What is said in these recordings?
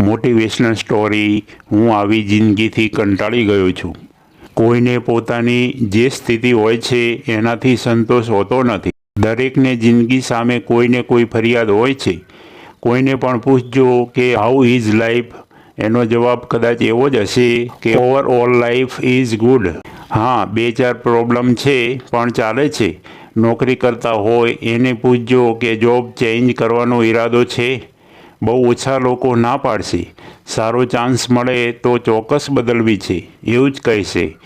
Motivational story, હું આવી જિંદગીથી કંટાળી ગયો છું. કોઈને પોતાની જે સ્થિતિ હોય છે, એનાથી સંતોષ હોતો નથી. દરેકને જિંદગી સામે કોઈને કોઈ ફરિયાદ હોય છે. કોઈને પણ પૂછજો કે હાઉ ઇઝ લાઈફ એનો જવાબ કદાચ એવો જ હશે કે ઓવરઓલ લાઈફ ઇઝ ગુડ હા, બે ચાર પ્રોબ્લેમ છે, પણ ચાલે છે. નોકરી કરતા હોય, એને પૂછજો કે જોબ ચેન્જ કરવાનો ઈરાદો છે? બહુ ઓછા લોકો ના પાડશે. સારો ચાન્સ મળે તો ચોક્કસ બદલવી છે, એવું જ કહેશે.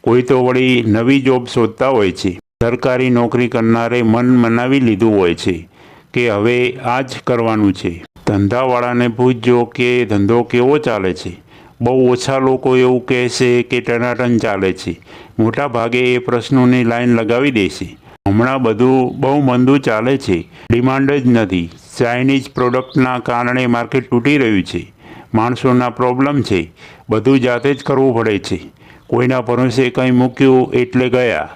કોઈ તો વળી નવી જોબ શોધતા હોય છે. સરકારી નોકરી કરનારે મન મનાવી લીધું હોય છે કે હવે આ જ કરવાનું છે. ધંધાવાળાને પૂછજો કે ધંધો કેવો ચાલે છે. બહુ ઓછા લોકો એવું કહેશે કે ટનાટન ચાલે છે. મોટા ભાગે એ પ્રશ્નોની લાઈન લગાવી દેશે. હમણાં બધું બહુ મંદું ચાલે છે. ડિમાન્ડ જ નથી. ચાઇનીઝ પ્રોડક્ટના કારણે માર્કેટ તૂટી રહ્યું છે. માણસોના પ્રોબ્લેમ છે. બધું જાતે જ કરવું પડે છે. કોઈના ભરોસે કંઈ મૂક્યું એટલે ગયા.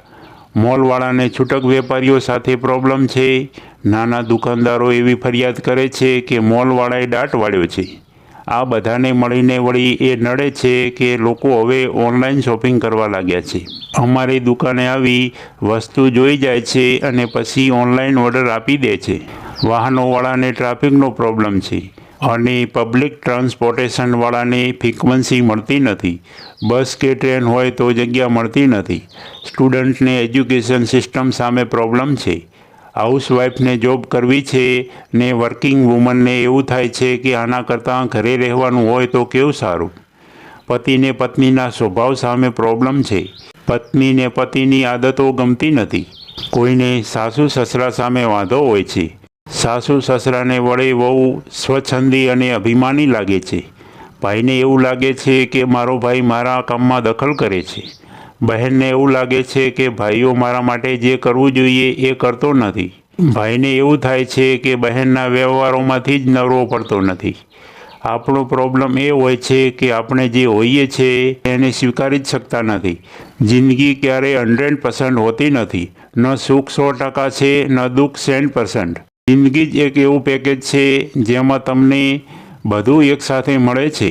મોલવાળાને છૂટક વેપારીઓ સાથે પ્રોબ્લેમ છે. નાના દુકાનદારો એવી ફરિયાદ કરે છે કે મોલવાળાએ દાટ વાળ્યો છે. આ બધાને મળીને વળી એ નડે છે કે લોકો હવે ઓનલાઈન શોપિંગ કરવા લાગ્યા છે. અમારી દુકાને આવી વસ્તુ જોઈ જાય છે અને પછી ઓનલાઈન ઓર્ડર આપી દે છે. વાહનોવાળાને ટ્રાફિકનો પ્રોબ્લેમ છે અને પબ્લિક ટ્રાન્સપોર્ટેશનવાળાને ફ્રીક્વન્સી મળતી નથી. બસ કે ટ્રેન હોય તો જગ્યા મળતી નથી. સ્ટુડન્ટને એજ્યુકેશન સિસ્ટમ સામે પ્રોબ્લેમ છે. હાઉસવાઈફને જોબ કરવી છે ને વર્કિંગ વુમનને એવું થાય છે કે આના કરતાં ઘરે રહેવાનું હોય તો કેવું સારું? પતિને પત્નીના સ્વભાવ સામે પ્રોબ્લેમ છે. પત્નીને પતિની આદતો ગમતી નથી. કોઈને સાસુ સસરા સામે વાંધો હોય છે. સાસુ સસરાને વળે બહુ સ્વચ્છંદી અને અભિમાની લાગે છે. ભાઈને એવું લાગે છે કે મારો ભાઈ મારા કામમાં દખલ કરે છે. બહેનને એવું લાગે છે કે ભાઈઓ મારા માટે જે કરવું જોઈએ એ કરતો નથી. ભાઈને એવું થાય છે કે બહેનના વ્યવહારોમાંથી જ નરવો પડતો નથી. આપણો પ્રોબ્લેમ એ હોય છે કે આપણે જે હોઈએ છીએ એને સ્વીકારી જ શકતા નથી. જિંદગી ક્યારેય હંડ્રેડ પર્સન્ટ હોતી નથી. ન સુખ સો ટકા છે, ન દુઃખ સેન્ટ પર્સન્ટ જિંદગી જ એક એવું પેકેજ છે જેમાં તમને બધું એકસાથે મળે છે.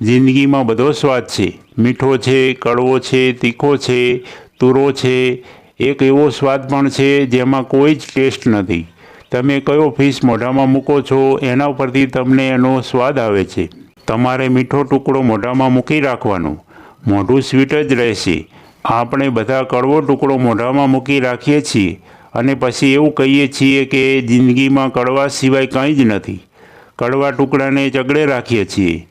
જિંદગીમાં બધો સ્વાદ છે. મીઠો છે, કડવો છે, તીખો છે, તુરો છે. એક એવો સ્વાદ પણ છે જેમાં કોઈ જ ટેસ્ટ નથી. તમે કયો ફિશ મોઢામાં મૂકો છો એના પરથી તમને એનો સ્વાદ આવે છે. તમારે મીઠો ટુકડો મોઢામાં મૂકી રાખવાનો. મોઢું સ્વીટ જ રહેશે. આપણે બધા કડવો ટુકડો મોઢામાં મૂકી રાખીએ છીએ અને પછી એવું કહીએ છીએ કે જિંદગીમાં કડવા સિવાય કંઈ જ નથી. કડવા ટુકડાને ચગડે રાખીએ છીએ.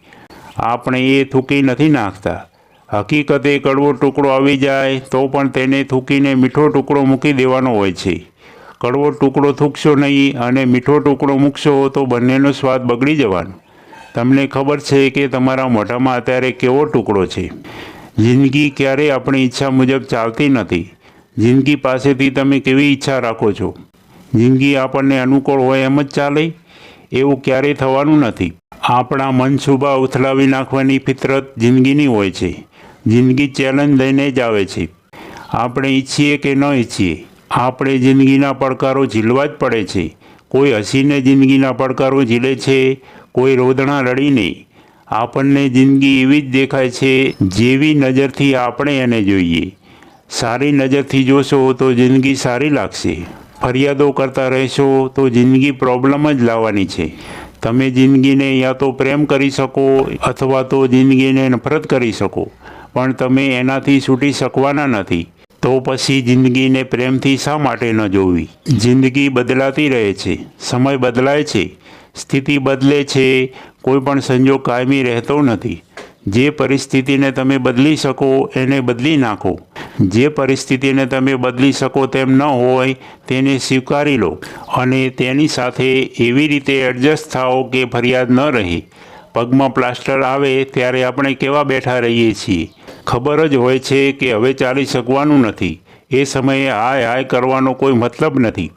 આપણે એ થૂકી નથી નાખતા. હકીકતે કડવો ટુકડો આવી જાય તો પણ તેને થૂકીને મીઠો ટુકડો મૂકી દેવાનો હોય છે. કડવો ટુકડો થૂકશો નહીં અને મીઠો ટુકડો મૂકશો તો બંનેનો સ્વાદ બગડી જવાનો. તમને ખબર છે કે તમારા મોઢામાં અત્યારે કેવો ટુકડો છે. જિંદગી ક્યારેય આપણી ઈચ્છા મુજબ ચાલતી નથી. જિંદગી પાસેથી તમે કેવી ઈચ્છા રાખો છો? જિંદગી આપણને અનુકૂળ હોય એમ જ ચાલે? એવું ક્યારેય થવાનું નથી. આપણા મનસુબા ઉથલાવી નાખવાની ફિતરત જિંદગીની હોય છે. જિંદગી ચેલેન્જ લઈને જ આવે છે. આપણે ઈચ્છીએ કે ન ઈચ્છીએ, આપણે જિંદગીના પડકારો ઝીલવા જ પડે છે. કોઈ હસીને જિંદગીના પડકારો ઝીલે છે, કોઈ રોદણા રડીને. આપણને જિંદગી એવી જ દેખાય છે, જેવી નજરથી આપણે એને જોઈએ. સારી નજરથી જોશો તો જિંદગી સારી લાગશે. ફરિયાદો કરતા રહેશો તો જિંદગી પ્રોબ્લેમ જ લાવવાની છે. તમે જિંદગીને યા તો પ્રેમ કરી શકો અથવા તો જિંદગીને નફરત કરી શકો, પણ તમે એનાથી છૂટી શકવાના નથી. તો પછી જિંદગીને પ્રેમથી શા માટે ન જોવી? જિંદગી બદલાતી રહે છે, સમય બદલાય છે, સ્થિતિ બદલે છે, કોઈ પણ સંજોગ કાયમી રહેતો નથી. જે પરિસ્થિતિને તમે બદલી શકો એને બદલી નાખો. જે પરિસ્થિતિને તમે બદલી શકો તેમ ન હોય, તેને સ્વીકારી લો અને તેની સાથે એવી રીતે એડજસ્ટ થાઓ કે ફરિયાદ ન રહે. પગમાં પ્લાસ્ટર આવે ત્યારે આપણે કેવા બેઠા રહીએ છીએ? ખબર જ હોય છે કે હવે ચાલી શકવાનું નથી. એ સમયે હાય હાય કરવાનો કોઈ મતલબ નથી.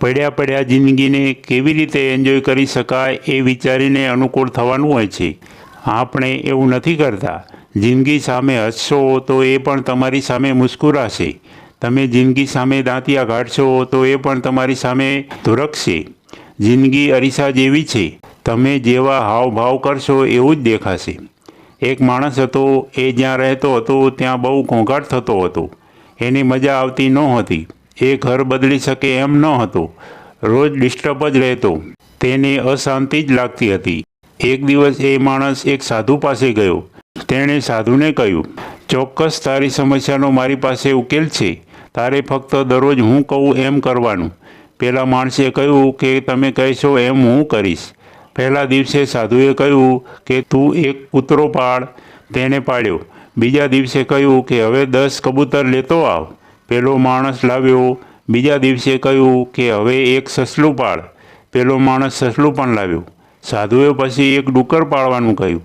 પડ્યા પડ્યા જિંદગીને કેવી રીતે એન્જોય કરી શકાય એ વિચારીને અનુકૂળ થવાનું હોય છે. આપણે એવું નથી કરતા. જિંદગી સામે હસશો તો એ પણ તમારી સામે મુસ્કુરાશે. તમે જિંદગી સામે દાંતિયા કાઢશો તો એ પણ તમારી સામે ધુરકશે. જિંદગી અરીસા જેવી છે. તમે જેવા હાવભાવ કરશો એવું જ દેખાશે. એક માણસ હતો, એ જ્યાં રહેતો હતો ત્યાં બહુ ઘોંઘાટ થતો હતો. એની મજા આવતી નહોતી એ ઘર બદલી શકે એમ ન હતો. રોજ ડિસ્ટર્બ જ રહેતો. તેને અશાંતિ જ લાગતી હતી. એક દિવસ એ માણસ એક સાધુ પાસે ગયો. તેણે સાધુને કહ્યું, ચોક્કસ તારી સમસ્યાનો મારી પાસે ઉકેલ છે. તારે ફક્ત દરરોજ હું કહું એમ કરવાનું. પહેલાં માણસે કહ્યું કે, તમે કહેશો એમ હું કરીશ. પહેલા દિવસે સાધુએ કહ્યું કે, તું એક કૂતરો પાળ તેને પાડ્યો. બીજા દિવસે કહ્યું કે, હવે દસ કબૂતર લેતો આવ. પેલો માણસ લાવ્યો. બીજા દિવસે કહ્યું કે, હવે એક સસલું પાડ. પેલો માણસ સસલું પણ લાવ્યો. સાધુએ પછી એક ડુક્કર પાડવાનું કહ્યું.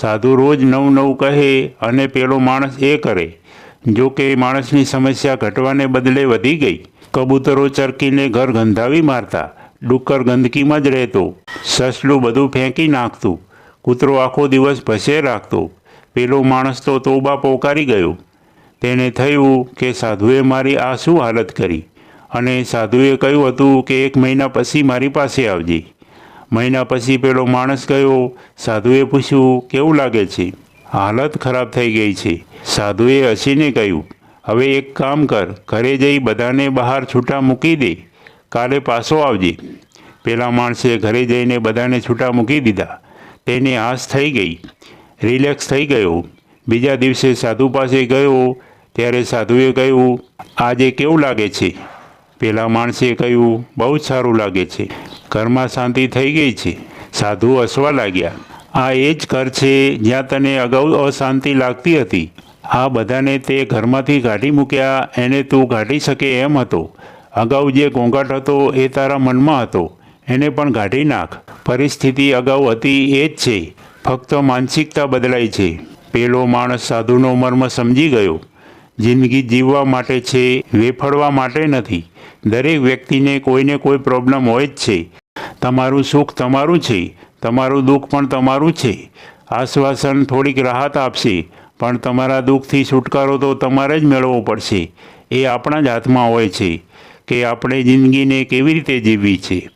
સાધુ રોજ નવું નવું કહે અને પેલો માણસ એ કરે. જો કે માણસની સમસ્યા ઘટવાને બદલે વધી ગઈ. કબૂતરો ચરકીને ઘર ગંધાવી મારતા. ડુક્કર ગંદકીમાં જ રહેતો. સસલું બધું ફેંકી નાખતું. કૂતરો આખો દિવસ ભસે રાખતો. પેલો માણસ તો તોબા પોકારી ગયો. તેને થયું કે સાધુએ મારી આ શું હાલત કરી? અને સાધુએ કહ્યું હતું કે એક મહિના પછી મારી પાસે આવજે. મહિના પછી પેલો માણસ ગયો. સાધુએ પૂછ્યું, કેવું લાગે છે? હાલત ખરાબ થઈ ગઈ છે. સાધુએ હસીને કહ્યું, હવે એક કામ કર, ઘરે જઈ બધાને બહાર છૂટા મૂકી દે. કાલે પાછો આવજે. પેલા માણસે ઘરે જઈને બધાને છૂટા મૂકી દીધા. તેને આસ થઈ ગઈ. રિલેક્સ થઈ ગયો. બીજા દિવસે સાધુ પાસે ગયો. ત્યારે સાધુએ કહ્યું, આજે કેવું લાગે છે? પેલા માણસે કહ્યું, બહુ જ સારું લાગે છે. ઘરમાં શાંતિ થઈ ગઈ છે. સાધુ હસવા લાગ્યા. આ એ જ ઘર છે જ્યાં તને અગાઉ અશાંતિ લાગતી હતી. આ બધાને તે ઘરમાંથી કાઢી મૂક્યા, એને તું કાઢી શકે એમ હતો. અગાઉ જે ઘોંઘાટ હતો એ તારા મનમાં હતો. એને પણ કાઢી નાખ. પરિસ્થિતિ અગાઉ હતી એ જ છે. ફક્ત માનસિકતા બદલાઈ છે. પેલો માણસ સાધુનો મર્મ સમજી ગયો. જિંદગી જીવવા માટે છે વેફળવા માટે નથી. દરેક વ્યક્તિને કોઈને કોઈ પ્રોબ્લેમ હોય જ છે. તમારું સુખ તમારું છે. તમારું દુઃખ પણ તમારું છે. આશ્વાસન થોડીક રાહત આપશે, પણ તમારા દુઃખથી છુટકારો તો તમારે જ મેળવવો પડશે. એ આપણા જ હાથમાં હોય છે કે આપણે જિંદગીને કેવી રીતે જીવવી છે.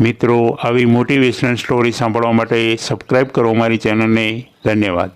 મિત્રો, આવી મોટિવેશનલ સ્ટોરી સાંભળવા માટે સબસ્ક્રાઈબ કરો મારી ચેનલને ધન્યવાદ.